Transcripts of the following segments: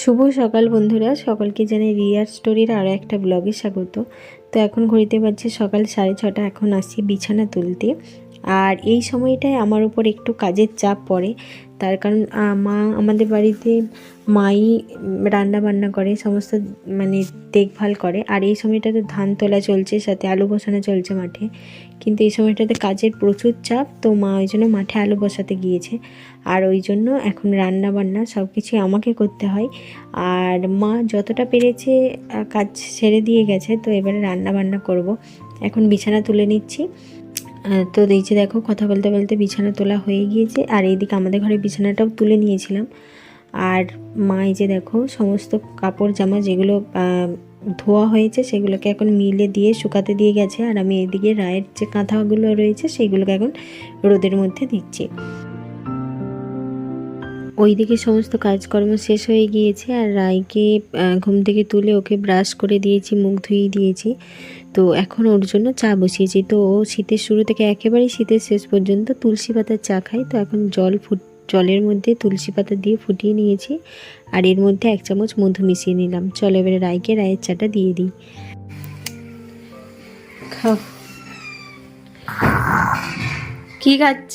শুভ সকাল বন্ধুরা। সকলকে জানাই রিয়ার স্টোরির আরও একটা ব্লগে স্বাগত। তো এখন ঘড়িতে পারছে সকাল সাড়ে ছটা, এখন আসি বিছানা তুলতে। আর এই সময়টায় আমার উপর একটু কাজের চাপ পড়ে। তার কারণ মা আমাদের বাড়িতে মাই রান্না বান্না করে, সমস্ত মানে দেখভাল করে। আর এই সময়টাতে ধান তোলা চলছে, সাথে আলু বসানো চলছে মাঠে। কিন্তু এই সময়টাতে কাজের প্রচুর চাপ, তো মা ওই জন্য মাঠে আলু বসাতে গিয়েছে। আর ওই জন্য এখন রান্না বান্না সব কিছু আমাকে করতে হয়। আর মা যতটা পেরেছে কাজ ছেড়ে দিয়ে গেছে, তো এবারে রান্না বান্না করব। এখন বিছানা তুলে নিচ্ছি। তো দেখছি দেখো, কথা বলতে বলতে বিছানা তোলা হয়ে গিয়েছে। আর এইদিকে আমাদের ঘরে বিছানাটাও তুলে নিয়েছিলাম। আর মা এই যে দেখো, সমস্ত কাপড় জামা যেগুলো ধোয়া হয়েছে, সেগুলোকে এখন মিলে দিয়ে শুকাতে দিয়ে গেছে। আর আমি এদিকে রায়ের যে কাঁথাগুলো রয়েছে সেইগুলোকে এখন রোদের মধ্যে দিচ্ছি। ওইদিকে সমস্ত কাজকর্ম শেষ হয়ে গিয়েছে আর রায়কে ঘুম থেকে তুলে ওকে ব্রাশ করে দিয়েছি মুখ ধুয়ে দিয়েছি। তো এখন ওর জন্য চা বসিয়েছি। তো ও শীতের শুরু থেকে একেবারেই শীতের শেষ পর্যন্ত তুলসী পাতার চা খায়। তো এখন জল ফুট জলের মধ্যে তুলসী পাতা দিয়ে ফুটিয়ে নিয়েছি আর এর মধ্যে এক চামচ মধু মিশিয়ে নিলাম। চলো এবারে রায়কে রায়ের চাটা দিয়ে দিই। খাও। কি খাচ্ছ?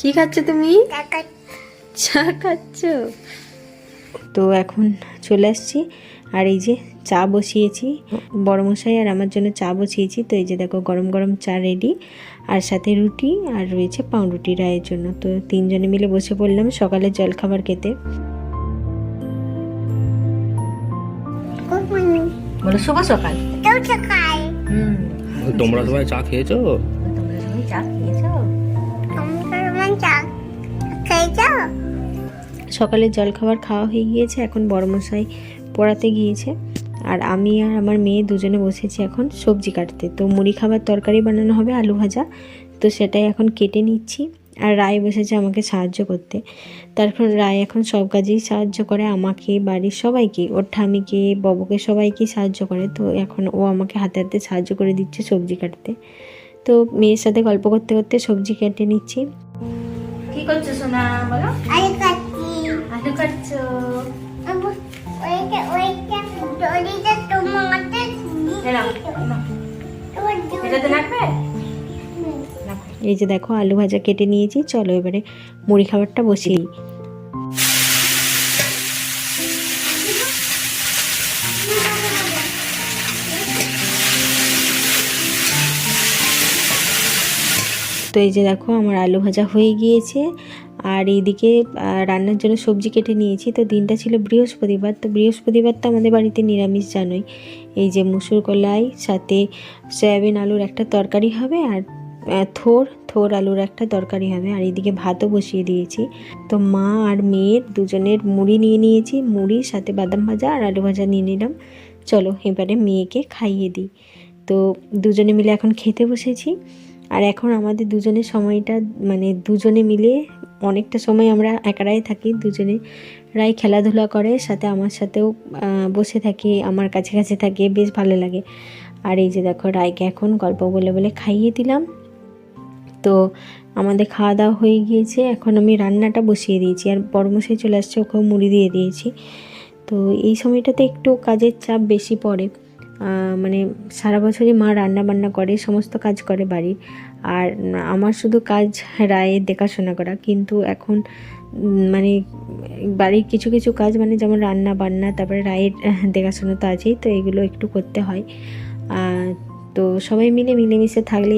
কি খাচ্ছ তুমি? চা খাচ্ছ। তো এখন চলে আসছি আর এই যে চা বসিয়েছি। বড় মশাই আর আমার জন্য চা বসিয়েছি তো এই যে দেখো গরম গরম চা রেডি আর সাথে রুটি আর রয়েছে পাউরুটি রায়ের জন্য। তো তিনজনে মিলে বসে পড়লাম সকালে জলখাবার খেতে। বলো শুভ সকাল। তোমরা সবাই চা খেয়েছো? তোমরা সবাই চা খেয়েছো? সকালে জলখাবার খাওয়া হয়ে গিয়েছে, এখন বড়মশাই পড়াতে গিয়েছে। আর আমি আর আমার মেয়ে দুজনে বসেছি এখন সবজি কাটতে। তো মুড়ি খাবার তরকারি বানানো হবে, আলু ভাজা। তো সেটাই এখন কেটে নিচ্ছি। আর রায় বসেছে আমাকে সাহায্য করতে। তারপর রায় এখন সব কাজেই সাহায্য করে, আমাকে, বাড়ির সবাইকে ওর ঠামিকে ববকে সবাইকে সাহায্য করে। তো এখন ও আমাকে হাতে হাতে সাহায্য করে দিচ্ছে সবজি কাটতে। তো মেয়ের সাথে গল্প করতে করতে সবজি কেটে নিচ্ছি। কি করছ সোনা বলো আলু কাটছি আলু কাটছো এই যে দেখো আলু ভাজা কেটে নিয়েছি চলো এবারে মুড়ি খাবারটা বসিয়ে তো এই যে দেখো, আমার আলু ভাজা হয়ে গিয়েছে। আর এইদিকে রান্নার জন্য সবজি কেটে নিয়েছি। তো দিনটা ছিল বৃহস্পতিবার। তো বৃহস্পতিবার তো আমাদের বাড়িতে নিরামিষ জানোই। এই যে মুসুর কলাই, সাথে সয়াবিন আলুর একটা তরকারি হবে আর থোর থোর আলুর একটা তরকারি হবে। আর এইদিকে ভাতও বসিয়ে দিয়েছি। তো মা আর মেয়ের দুজনের মুড়ি নিয়ে নিয়েছি। মুড়ির সাথে বাদাম ভাজা আর আলু ভাজা নিয়ে নিলাম। চলো, এবারে মেয়েকে খাইয়ে দিই। তো দুজনে মিলে এখন খেতে বসেছি। আর এখন আমাদের দুজনের সময়টা মানে দুজনে মিলে অনেকটা সময় আমরা একারাই থাকি, দুজনে রাই খেলাধুলা করে, সাথে আমার সাথেও বসে থাকে, আমার কাছে কাছে থাকে, বেশ ভালো লাগে। আর এই যে দেখো রায়কে এখন গল্প বলে বলে খাইয়ে দিলাম। তো আমাদের খাওয়া দাওয়া হয়ে গিয়েছে, এখন আমি রান্নাটা বসিয়ে দিয়েছি। আর বড়মশাই চলে আসছে, ওকেও মুড়ি দিয়ে দিয়েছি। তো এই সময়টাতে একটু কাজের চাপ বেশি পড়ে। মানে সারা বছরই মা রান্না বান্না করে সমস্ত কাজ করে বাড়ির আর আমার শুধু কাজ রায়ের দেখাশোনা করা। কিন্তু এখন মানে বাড়ির কিছু কিছু কাজ মানে যেমন রান্না বান্না তারপরে রায়ের দেখাশোনা তো আছেই তো এগুলো একটু করতে হয়। তো সবাই মিলে মিলেমিশে থাকলে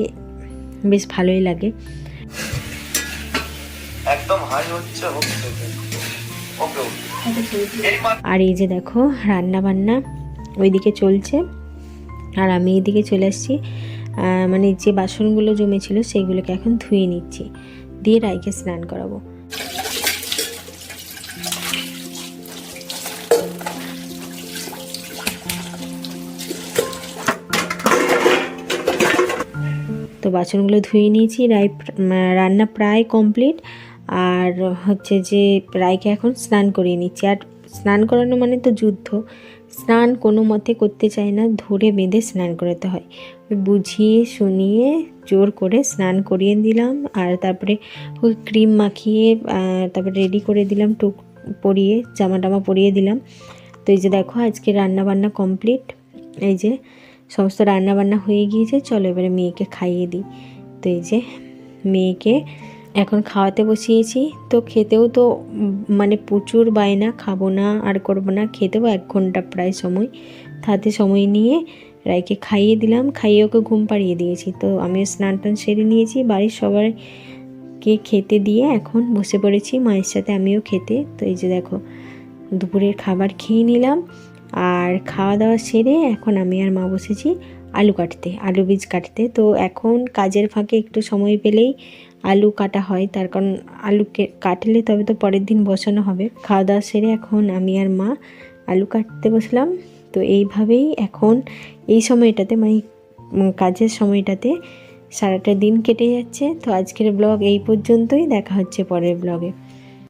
বেশ ভালোই লাগে। একদম হাই হচ্ছে হচ্ছে ওকে আর এই যে দেখো রান্না বান্না। ওইদিকে চলছে। আর আমি এদিকে চলে আসছি। মানে যে বাসনগুলো জমেছিল সেইগুলোকে এখন ধুয়ে নিচ্ছি। দিয়ে রাইকে স্নান করাবো। তো বাসনগুলো ধুয়ে নিয়েছি। রাই রান্না প্রায় কমপ্লিট। আর হচ্ছে যে রায়কে এখন স্নান করিয়ে নিচ্ছি। আর স্নান করানো মানে তো যুদ্ধ। স্নান কোনো মতে করতে চায় না, ধরে বেঁধে স্নান করাতে হয়। বুঝিয়ে শুনিয়ে জোর করে স্নান করিয়ে দিলাম আর তারপরে ওই ক্রিম মাখিয়ে তারপরে রেডি করে দিলাম, টুক পরিয়ে জামা টামা পরিয়ে দিলাম। তো এই যে দেখো, আজকে রান্না বান্না কমপ্লিট এই যে সমস্ত রান্না বান্না হয়ে গিয়েছে, চলো এবারে মেয়েকে খাইয়ে দিই। তো এই যে মেয়েকে এখন খাওয়াতে বসিয়েছি। তো খেতেও তো মানে প্রচুর বায়না, খাব না, আর করব না খেতেও এক ঘণ্টা প্রায় সময়। তাতে সময় নিয়ে রাইকে খাইয়ে দিলাম, খাইয়ে ওকে ঘুম পাড়িয়ে দিয়েছি। তো আমিও স্নান টান সেরে নিয়েছি, বাড়ির সবাইকে খেতে দিয়ে এখন বসে পড়েছি, মায়ের সাথে আমিও খেতে। তো এই যে দেখো, দুপুরের খাবার খেয়ে নিলাম, আর খাওয়া দাওয়া সেরে এখন আমি আর মা বসেছি আলু কাটতে, আলু বীজ কাটতে। তো এখন কাজের ফাঁকে একটু সময় পেলেই আলু কাটা হয়, তার কারণ আলুকে কাটলে তবে তো পরের দিন বসানো হবে। খাওয়া দাওয়া সেরে এখন আমি আর মা আলু কাটতে বসলাম। তো এইভাবেই এখন এই সময়টাতে মানে কাজের সময়টাতে সারাটা দিন কেটে যাচ্ছে। তো আজকের ব্লগ এই পর্যন্তই। দেখা হচ্ছে পরের ব্লগে।